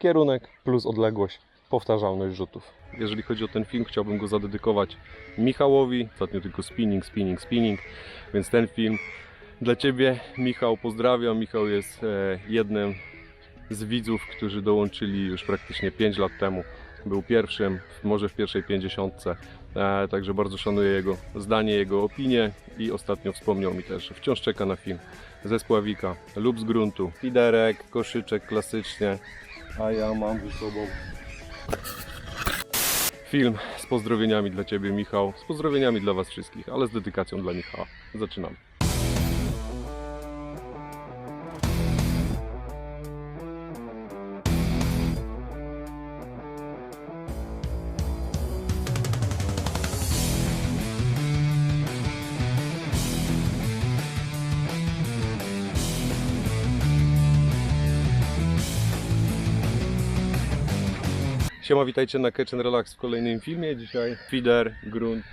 kierunek plus odległość, powtarzalność rzutów. Jeżeli chodzi o ten film, chciałbym go zadedykować Michałowi. Ostatnio tylko spinning, spinning, spinning, więc ten film dla Ciebie, Michał, pozdrawiam. Michał jest e, jednym z widzów, którzy dołączyli już praktycznie 5 lat temu. Był pierwszym, może w pierwszej pięćdziesiątce. E, także bardzo szanuję jego zdanie, jego opinię i ostatnio wspomniał mi też, że wciąż czeka na film ze Spławika lub z gruntu. Fiderek, koszyczek klasycznie, a ja mam ze sobą film z pozdrowieniami dla Ciebie Michał, z pozdrowieniami dla Was wszystkich, ale z dedykacją dla Michała. Zaczynamy. Siema, witajcie na Catch and Relax w kolejnym filmie. Dzisiaj feeder, grunt,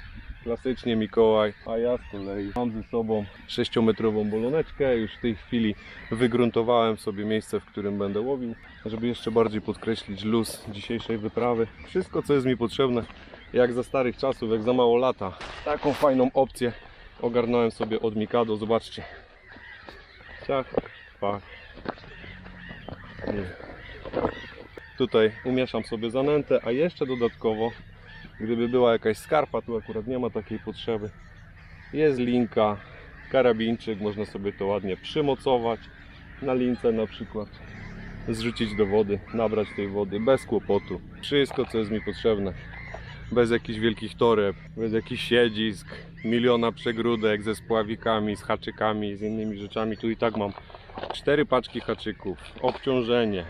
klasycznie Mikołaj, a ja z kolei mam ze sobą 6-metrową boloneczkę. Już w tej chwili wygruntowałem sobie miejsce, w którym będę łowił, żeby jeszcze bardziej podkreślić luz dzisiejszej wyprawy. Wszystko, co jest mi potrzebne, jak za starych czasów, jak za mało lata. Taką fajną opcję ogarnąłem sobie od Mikado. Zobaczcie. Ciach, pach. Nie. Tutaj umieszam sobie zanętę, a jeszcze dodatkowo, gdyby była jakaś skarpa, tu akurat nie ma takiej potrzeby, jest linka, karabinczyk, można sobie to ładnie przymocować na lince na przykład, zrzucić do wody, nabrać tej wody bez kłopotu. Wszystko, co jest mi potrzebne, bez jakichś wielkich toreb, bez jakichś siedzisk, miliona przegródek ze spławikami, z haczykami, z innymi rzeczami. Tu i tak mam cztery paczki haczyków, obciążenie,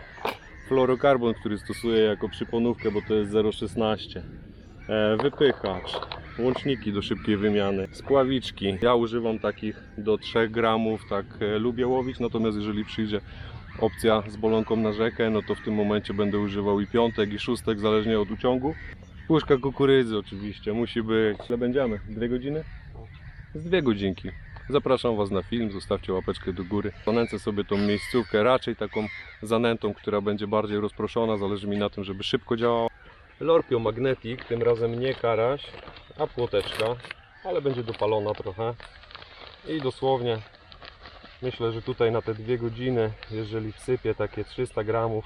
fluorokarbon, który stosuję jako przyponówkę, bo to jest 0,16. E, Wypychacz, łączniki do szybkiej wymiany, spławiczki. Ja używam takich do 3 gramów, tak e, lubię łowić, natomiast jeżeli przyjdzie opcja z bolonką na rzekę, no to w tym momencie będę używał i piątek, i szóstek, zależnie od uciągu. Puszka kukurydzy oczywiście, musi być. Ile będziemy? Dwie godziny? Z dwie godzinki. Zapraszam Was na film, zostawcie łapeczkę do góry. Zanęcę sobie tą miejscówkę, raczej taką zanętą, która będzie bardziej rozproszona, zależy mi na tym, żeby szybko działała. Lorpio Magnetic, tym razem nie karaś, a płoteczka, ale będzie dopalona trochę. I dosłownie myślę, że tutaj na te dwie godziny, jeżeli wsypię takie 300 gramów,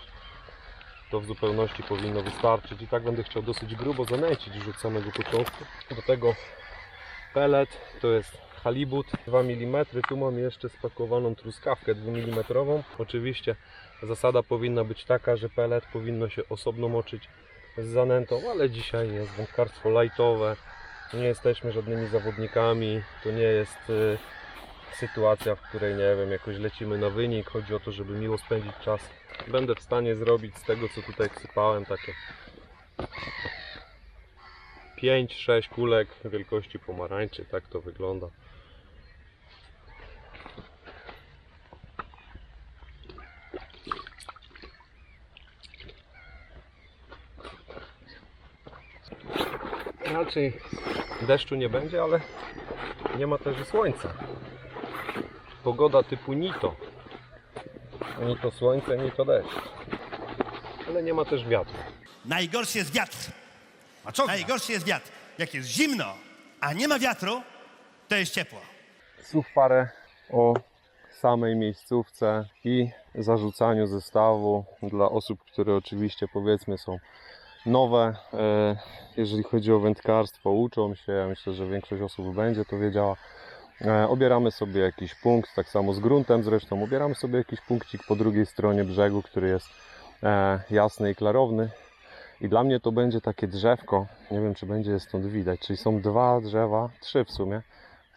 to w zupełności powinno wystarczyć. I tak będę chciał dosyć grubo zanęcić już od samego początku. Do tego pelet to jest halibut 2 mm. Tu mam jeszcze spakowaną truskawkę 2 mm. Oczywiście zasada powinna być taka, że pelet powinno się osobno moczyć z zanętą, ale dzisiaj jest wędkarstwo lightowe. Nie jesteśmy żadnymi zawodnikami. To nie jest y, sytuacja, w której nie wiem, jakoś lecimy na wynik. Chodzi o to, żeby miło spędzić czas. Będę w stanie zrobić z tego, co tutaj wsypałem, takie 5-6 kulek wielkości pomarańczy. Tak to wygląda. Raczej deszczu nie będzie, ale nie ma też i słońca. Pogoda typu nito. Ni to słońce, ni to deszcz. Ale nie ma też wiatru. Najgorszy jest wiatr. A co? Najgorszy jest wiatr. Jak jest zimno, a nie ma wiatru, to jest ciepło. Słów parę o samej miejscówce i zarzucaniu zestawu dla osób, które oczywiście powiedzmy są nowe, e, jeżeli chodzi o wędkarstwo, uczą się, ja myślę, że większość osób będzie to wiedziała. E, Obieramy sobie jakiś punkt, tak samo z gruntem zresztą, obieramy sobie jakiś punkcik po drugiej stronie brzegu, który jest e, jasny i klarowny. I dla mnie to będzie takie drzewko, nie wiem czy będzie je stąd widać, czyli są dwa drzewa, trzy w sumie,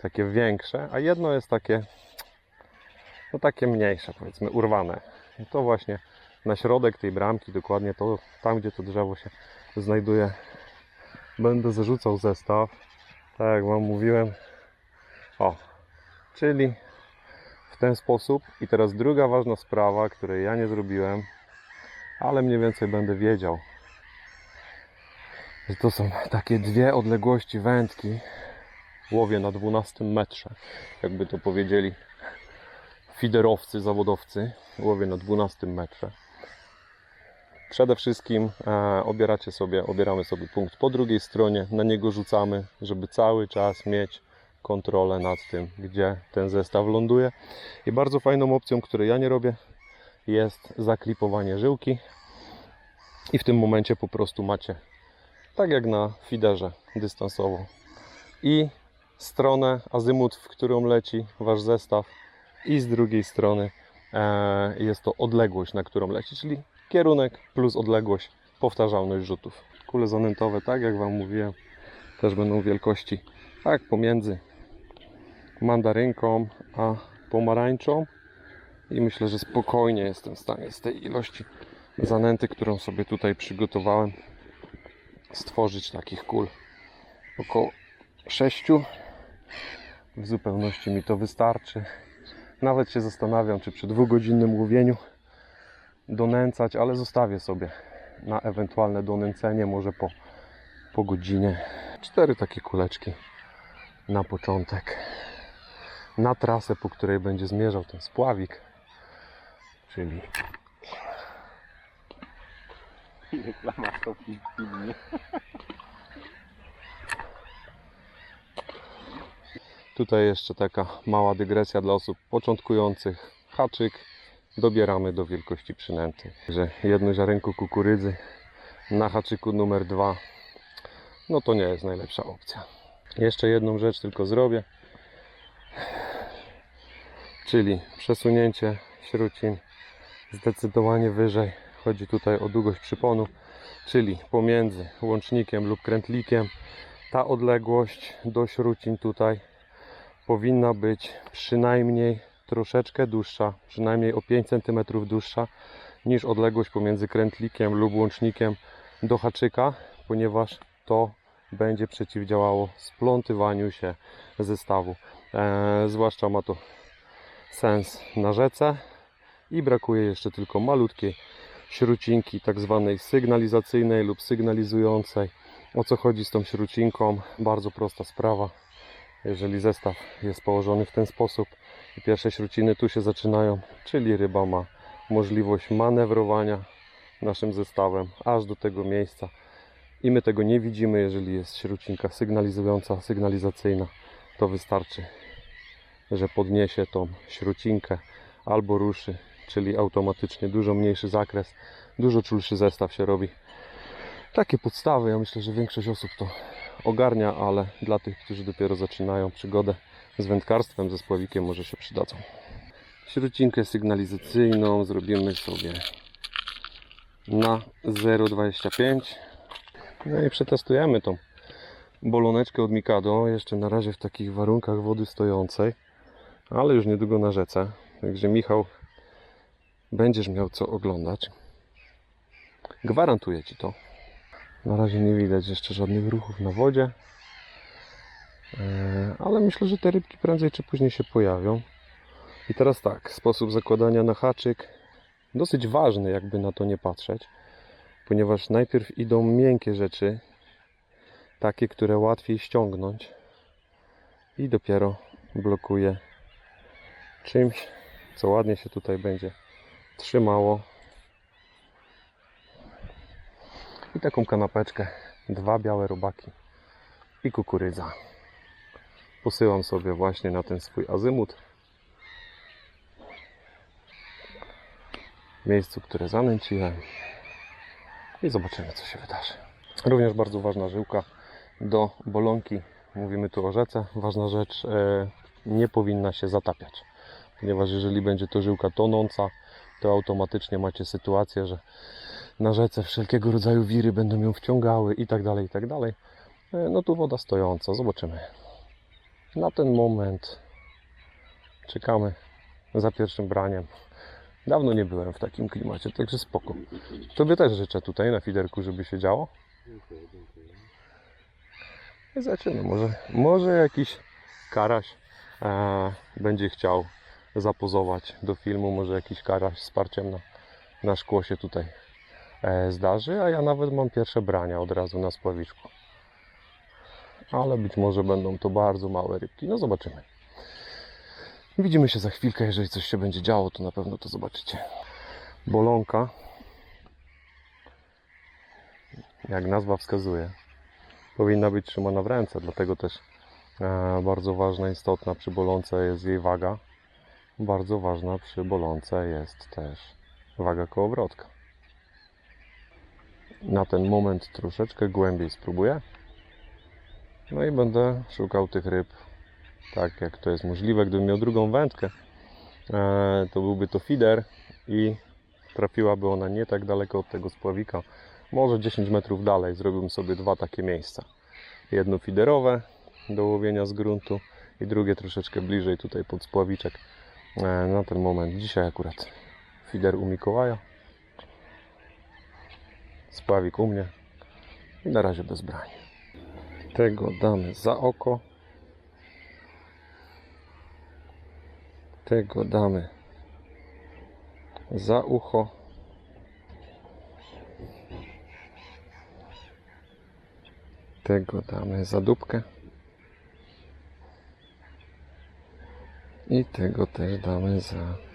takie większe, a jedno jest takie, no takie mniejsze, powiedzmy, urwane. I to właśnie na środek tej bramki, dokładnie to, tam gdzie to drzewo się znajduje, będę zarzucał zestaw. Tak jak Wam mówiłem. O, czyli w ten sposób. I teraz druga ważna sprawa, której ja nie zrobiłem, ale mniej więcej będę wiedział, że to są takie dwie odległości wędki. Łowię na 12 metrze, jakby to powiedzieli fiderowcy, zawodowcy. Łowię na 12 metrze. Przede wszystkim e, obieracie sobie, obieramy sobie punkt po drugiej stronie, na niego rzucamy, żeby cały czas mieć kontrolę nad tym, gdzie ten zestaw ląduje. I bardzo fajną opcją, której ja nie robię, jest zaklipowanie żyłki. I w tym momencie po prostu macie, tak jak na fiderze dystansowo, i stronę, azymut, w którą leci wasz zestaw, i z drugiej strony e, jest to odległość, na którą leci, czyli kierunek plus odległość, powtarzalność rzutów. Kule zanętowe, tak jak Wam mówiłem, też będą wielkości tak pomiędzy mandarynką a pomarańczą i myślę, że spokojnie jestem w stanie z tej ilości zanęty, którą sobie tutaj przygotowałem, stworzyć takich kul około 6. W zupełności mi to wystarczy. Nawet się zastanawiam, czy przy dwugodzinnym łowieniu donęcać, ale zostawię sobie na ewentualne donęcenie, może po, po godzinie. Cztery takie kuleczki na początek. Na trasę, po której będzie zmierzał ten spławik, czyli Reklama filmie. Tutaj jeszcze taka mała dygresja dla osób początkujących. Haczyk dobieramy do wielkości przynęty. Że jedno ziarenko kukurydzy na haczyku numer dwa, no to nie jest najlepsza opcja. Jeszcze jedną rzecz tylko zrobię, czyli przesunięcie śrucin zdecydowanie wyżej. Chodzi tutaj o długość przyponu, czyli pomiędzy łącznikiem lub krętlikiem ta odległość do śrucin tutaj powinna być przynajmniej troszeczkę dłuższa, przynajmniej o 5 cm dłuższa niż odległość pomiędzy krętlikiem lub łącznikiem do haczyka, ponieważ to będzie przeciwdziałało splątywaniu się zestawu. Eee, zwłaszcza ma to sens na rzece i brakuje jeszcze tylko malutkiej śrucinki, tak zwanej sygnalizacyjnej lub sygnalizującej. O co chodzi z tą śrucinką? Bardzo prosta sprawa jeżeli zestaw jest położony w ten sposób i pierwsze śruciny tu się zaczynają, czyli ryba ma możliwość manewrowania naszym zestawem aż do tego miejsca i my tego nie widzimy, jeżeli jest śrucinka sygnalizująca, sygnalizacyjna, to wystarczy, że podniesie tą śrucinkę albo ruszy, czyli automatycznie dużo mniejszy zakres, dużo czulszy zestaw się robi. Takie podstawy, ja myślę, że większość osób to ogarnia, ale dla tych, którzy dopiero zaczynają przygodę z wędkarstwem, ze spławikiem może się przydadzą. Śrucinkę sygnalizacyjną zrobimy sobie na 0,25 no i przetestujemy tą boloneczkę od Mikado, jeszcze na razie w takich warunkach wody stojącej, ale już niedługo na rzece, także Michał będziesz miał co oglądać. Gwarantuję Ci to. Na razie nie widać jeszcze żadnych ruchów na wodzie. E, Ale myślę, że te rybki prędzej czy później się pojawią. I teraz tak, sposób zakładania na haczyk dosyć ważny, jakby na to nie patrzeć, ponieważ najpierw idą miękkie rzeczy, takie, które łatwiej ściągnąć, i dopiero blokuje czymś, co ładnie się tutaj będzie trzymało i taką kanapeczkę, dwa białe robaki i kukurydza. Posyłam sobie właśnie na ten swój azymut. Miejscu, które zanęciłem. I zobaczymy, co się wydarzy. Również bardzo ważna żyłka do bolonki. Mówimy tu o rzece. Ważna rzecz, e, nie powinna się zatapiać. Ponieważ jeżeli będzie to żyłka tonąca, to automatycznie macie sytuację, że na rzece wszelkiego rodzaju wiry będą ją wciągały i tak dalej, i tak dalej. E, No tu woda stojąca, zobaczymy. Na ten moment czekamy za pierwszym braniem. Dawno nie byłem w takim klimacie, także spoko. Tobie też życzę tutaj na fiderku, żeby się działo. I. Może, może jakiś karaś e, będzie chciał zapozować do filmu, może jakiś karaś z parciem na, na szkło się tutaj zdarzy, a ja nawet mam pierwsze brania od razu na spławiczku. Ale być może będą to bardzo małe rybki. No zobaczymy. Widzimy się za chwilkę, jeżeli coś się będzie działo, to na pewno to zobaczycie. Bolonka jak nazwa wskazuje, powinna być trzymana w ręce, dlatego też e, bardzo ważna, istotna przy bolące jest jej waga. Bardzo ważna przy bolące jest też waga kołowrotka. Na ten moment troszeczkę głębiej spróbuję. No i będę szukał tych ryb tak jak to jest możliwe. Gdybym miał drugą wędkę, e, to byłby to feeder i trafiłaby ona nie tak daleko od tego spławika. Może 10 metrów dalej zrobiłbym sobie dwa takie miejsca. Jedno feederowe do łowienia z gruntu i drugie troszeczkę bliżej tutaj pod spławiczek. E, Na ten moment, dzisiaj akurat feeder u Mikołaja. Spławik u mnie i na razie bez broni. Tego damy za oko. Tego damy za ucho. Tego damy za dupkę. I tego też damy za.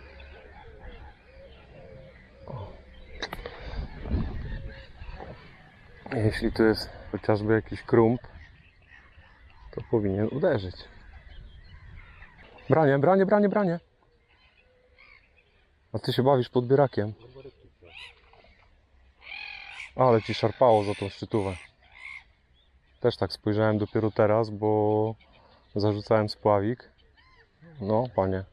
Jeśli to jest chociażby jakiś krump, to powinien uderzyć. Branie, branie, branie, branie. A ty się bawisz podbierakiem. Ale ci szarpało za tą szczytówę. Też tak spojrzałem dopiero teraz, bo zarzucałem spławik. No, panie.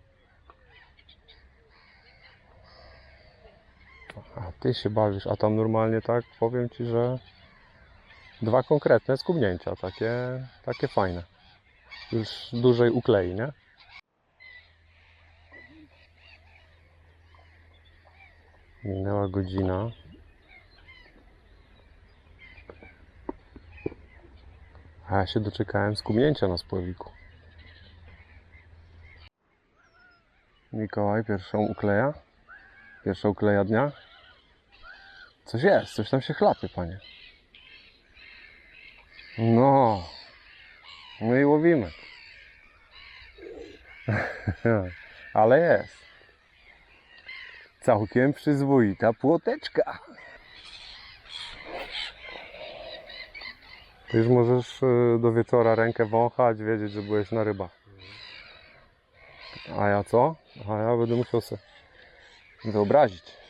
A ty się bawisz, a tam normalnie tak powiem ci, że dwa konkretne skubnięcia, takie, takie fajne. Już dłużej uklei, nie? Minęła godzina. A ja się doczekałem skubnięcia na spławiku. Mikołaj pierwszą ukleja. Pierwsza ukleja dnia. Coś jest, coś tam się chlapie, panie. No. No i łowimy. Ale jest. Całkiem przyzwoita płoteczka. Już możesz y, do wieczora rękę wąchać, wiedzieć, że byłeś na rybach. A ja co? A ja będę musiał sobie wyobrazić.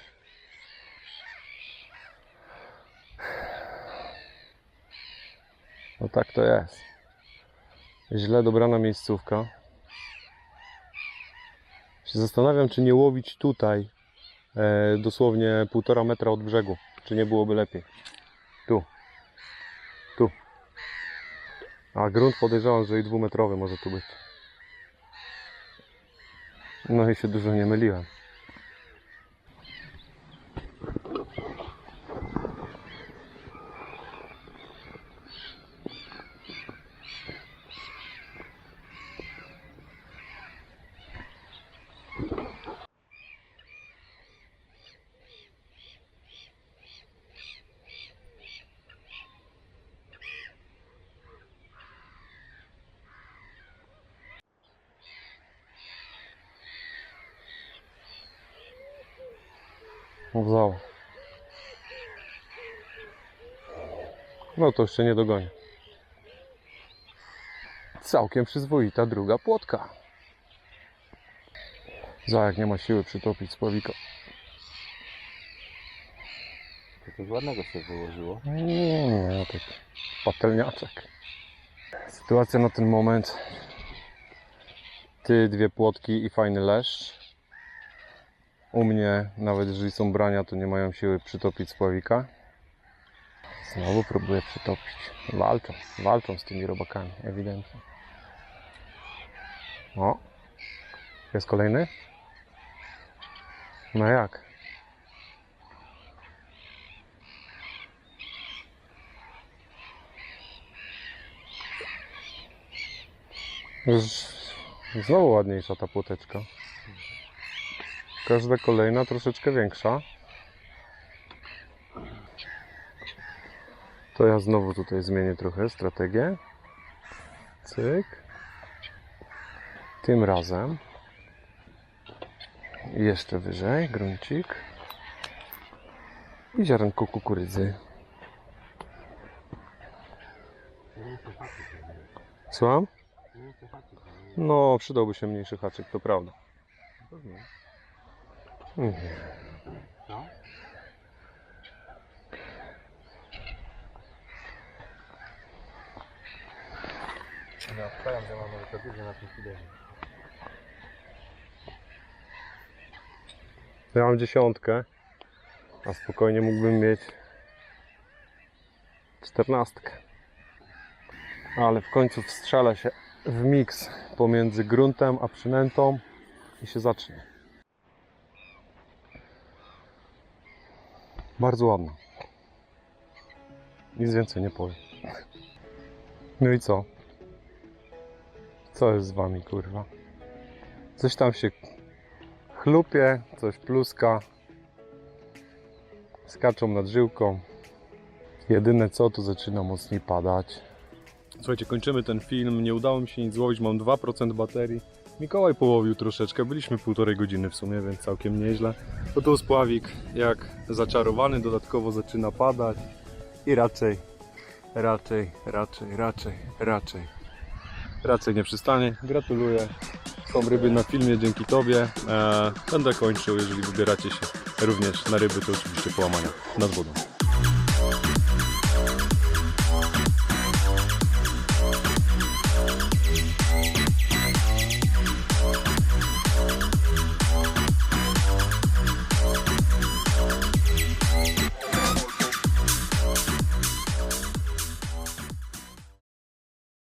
No tak to jest. Źle dobrana miejscówka. Się zastanawiam, czy nie łowić tutaj, e, dosłownie półtora metra od brzegu. Czy nie byłoby lepiej? Tu. Tu. A grunt podejrzewam, że i dwumetrowy może tu być. No i się dużo nie myliłem. Wzało. No to jeszcze nie dogonię. Całkiem przyzwoita druga płotka. Za jak nie ma siły przytopić spławika. To coś ładnego się wyłożyło. Nie, nie, taki patelniaczek. Sytuacja na ten moment. Ty, dwie płotki i fajny leszcz. U mnie, nawet jeżeli są brania, to nie mają siły przytopić spławika. Znowu próbuję przytopić. Walczą, walczą z tymi robakami, ewidentnie. O, jest kolejny? No jak? Znowu ładniejsza ta płoteczka. Każda kolejna troszeczkę większa. To ja znowu tutaj zmienię trochę strategię. Cyk. Tym razem. Jeszcze wyżej, gruncik. I ziarenko kukurydzy. Słucham? No, przydałby się mniejszy haczyk, to prawda. No. Ja wkładam, że mam dużo na tym chwilę. Ja mam dziesiątkę, a spokojnie mógłbym mieć czternastkę. Ale w końcu wstrzela się w miks pomiędzy gruntem a przynętą i się zacznie. Bardzo ładna. Nic więcej nie powiem. No i co? Co jest z wami, kurwa? Coś tam się chlupie, coś pluska. Skaczą nad żyłką. Jedyne co, to zaczyna mocniej padać. Słuchajcie, kończymy ten film. Nie udało mi się nic złowić, mam 2% baterii. Mikołaj połowił troszeczkę, byliśmy półtorej godziny w sumie, więc całkiem nieźle. To tu spławik jak zaczarowany, dodatkowo zaczyna padać i raczej, raczej, raczej, raczej, raczej, raczej nie przystanie. Gratuluję. Są ryby na filmie dzięki Tobie. E, będę kończył, jeżeli wybieracie się również na ryby, to oczywiście połamania nad wodą.